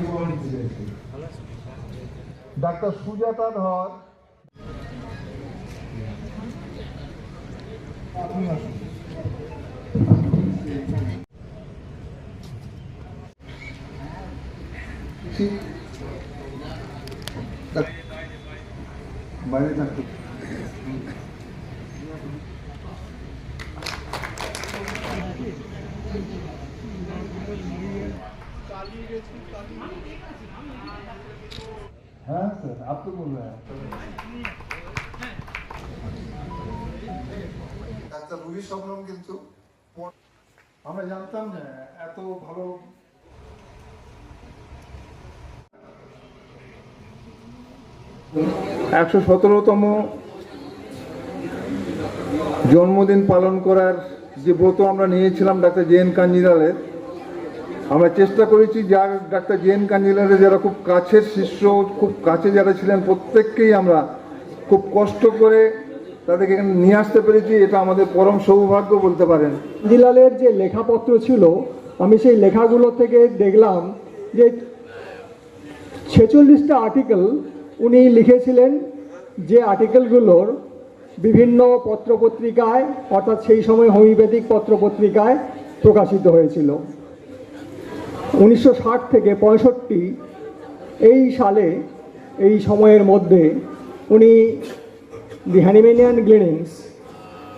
প্রমাণিত হয়েছে ডাক্তার সুজাতা ধর বাইরে থাকতে Thank you. হ্যাঁ স্যার আপনি বলবেন। ডাক্তার রুবি সম্ভ্রম কিন্তু আমরা জানতাম না এত ভালো একশো সতেরোতম জন্মদিন পালন করার যে ব্রত আমরা নিয়েছিলাম ডাক্তার জে এন কাঞ্জিলালের আমরা চেষ্টা করেছি যার ডাক্তার জে এন কাঞ্জিলালের যারা খুব কাছের শিষ্য, খুব কাছে যারা ছিলেন, প্রত্যেককেই আমরা খুব কষ্ট করে তাদেরকে এখানে নিয়ে আসতে পেরেছি। এটা আমাদের পরম সৌভাগ্য বলতে পারেন। দিলালের যে লেখাপত্র ছিল, আমি সেই লেখাগুলো থেকে দেখলাম যে ছেচল্লিশটা আর্টিকেল উনি লিখেছিলেন, যে আর্টিকেলগুলোর বিভিন্ন পত্রপত্রিকায়, অর্থাৎ সেই সময় হোমিওপ্যাথিক পত্রপত্রিকায় প্রকাশিত হয়েছিল। উনিশশো ষাট থেকে পঁয়ষট্টি এই সালে, এই সময়ের মধ্যে উনি দি হ্যানিমেনিয়ান গ্লিনিংস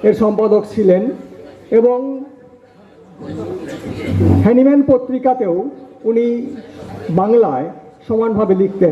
এর সম্পাদক ছিলেন এবং হ্যানিম্যান পত্রিকাতেও উনি বাংলায় সমানভাবে লিখতেন।